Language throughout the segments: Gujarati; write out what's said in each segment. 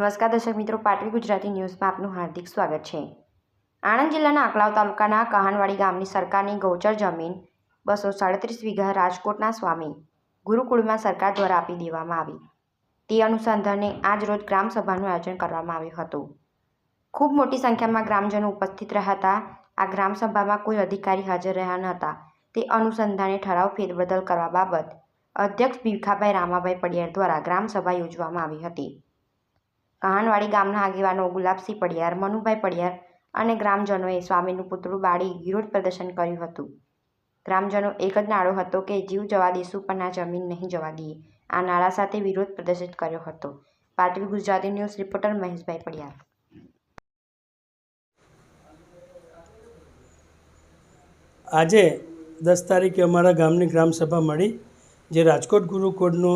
નમસ્કાર દર્શક મિત્રો પાટવી ગુજરાતી ન્યૂઝમાં આપનું હાર્દિક સ્વાગત છે. આણંદ જિલ્લાના આકલાવ તાલુકાના કહાનવાડી ગામની સરકારની ગૌચર જમીન બસો સાડત્રીસ વીઘા રાજકોટના સ્વામી ગુરુકુળમાં સરકાર દ્વારા આપી દેવામાં આવી. તે અનુસંધાને આજ રોજ ગ્રામસભાનું આયોજન કરવામાં આવ્યું હતું. ખૂબ મોટી સંખ્યામાં ગ્રામજનો ઉપસ્થિત રહ્યા હતા આ ગ્રામસભામાં કોઈ અધિકારી હાજર રહ્યા ન હતા તે અનુસંધાને ઠરાવ ફેરબદલ કરવા બાબત અધ્યક્ષ ભીખાભાઈ રામાભાઈ પડિયાર દ્વારા ગ્રામસભા યોજવામાં આવી હતી. કહાનવાડી ગામના આગેવાનો ગુલાબસિંહ પડિયાર, મનુભાઈ પડિયાર અને ગ્રામજનોએ સ્વામીનું પુતળું બાળી વિરોધ પ્રદર્શન કર્યું હતું. ગ્રામજનો એક જ નારો હતો કે જીવ જવા દઈશું પણ આ જમીન નહીં જવા દઈએ. આ નારા સાથે વિરોધ પ્રદર્શિત કર્યો હતો. પાટવી ગુજરાતી ન્યૂઝ રિપોર્ટર મહેશભાઈ પડિયાર. આજે દસ તારીખે અમારા ગામની ગ્રામસભા મળી, જે રાજકોટ ગુરુકુળનો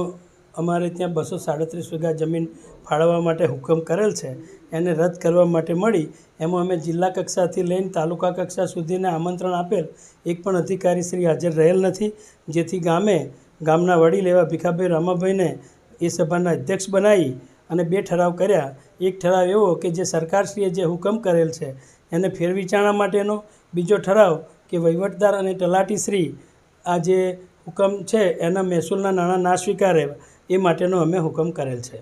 અમારે ત્યાં બસો સાડત્રીસ વીઘા જમીન ફાળવવા માટે હુકમ કરેલ છે. એને રદ કરવા માટે મળી એમાં અમે જિલ્લા કક્ષાથી લઈને તાલુકા કક્ષા સુધીને આમંત્રણ આપેલ એક પણ અધિકારી શ્રી હાજર રહેલ નથી. જેથી ગામે ગામના વડીલ એવા ભીખાભાઈ રામાભાઈને એ સભાના અધ્યક્ષ બનાવી અને બે ઠરાવ કર્યા. એક ઠરાવ એવો કે જે સરકારશ્રીએ જે હુકમ કરેલ છે એને ફેરવિચારણા માટેનો. બીજો ઠરાવ કે વહીવટદાર અને તલાટીશ્રી આ જે હુકમ છે એના મહેસૂલના નાણાં ના સ્વીકારે. એ માટેનો અમે હુકમ કરેલ છે.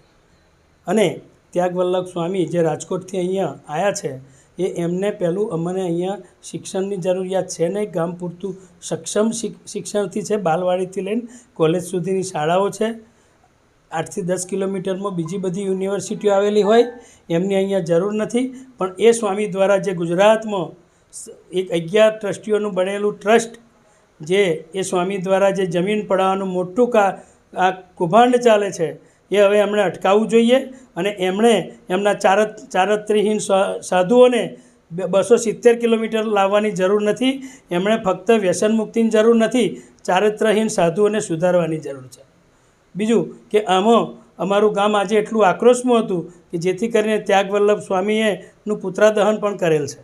અને ત્યાગવલ્લભ સ્વામી જે રાજકોટથી અહીંયા આવ્યા છે, એ એમને પહેલું અમને અહીંયા શિક્ષણની જરૂરિયાત છે નહીં, ગામ પૂરતું સક્ષમ શિક્ષણથી છે, બાલવાડીથી લઈને કોલેજ સુધીની શાળાઓ છે. આઠથી દસ કિલોમીટરમાં બીજી બધી યુનિવર્સિટીઓ આવેલી હોય, એમની અહીંયા જરૂર નથી. પણ એ સ્વામી દ્વારા જે ગુજરાતમાં એક અગિયાર ટ્રસ્ટીઓનું બનેલું ટ્રસ્ટ, જે એ સ્વામી દ્વારા જે જમીન પડાવવાનું મોટું કા આ કૌભાંડ ચાલે છે, એ હવે એમણે અટકાવવું જોઈએ અને એમણે એમના ચારત, ચારત્રિહીન સાધુઓને બસો સિત્તેર કિલોમીટર લાવવાની જરૂર નથી, એમણે ફક્ત વ્યસન મુક્તિની જરૂર નથી, ચારિત્રહીન સાધુઓને સુધારવાની જરૂર છે. બીજું કે આમાં, અમારું ગામ આજે એટલું આક્રોશમાં હતું કે જેથી કરીને ત્યાગવલ્લભ સ્વામીએનું પુત્રાદહન પણ કરેલ છે.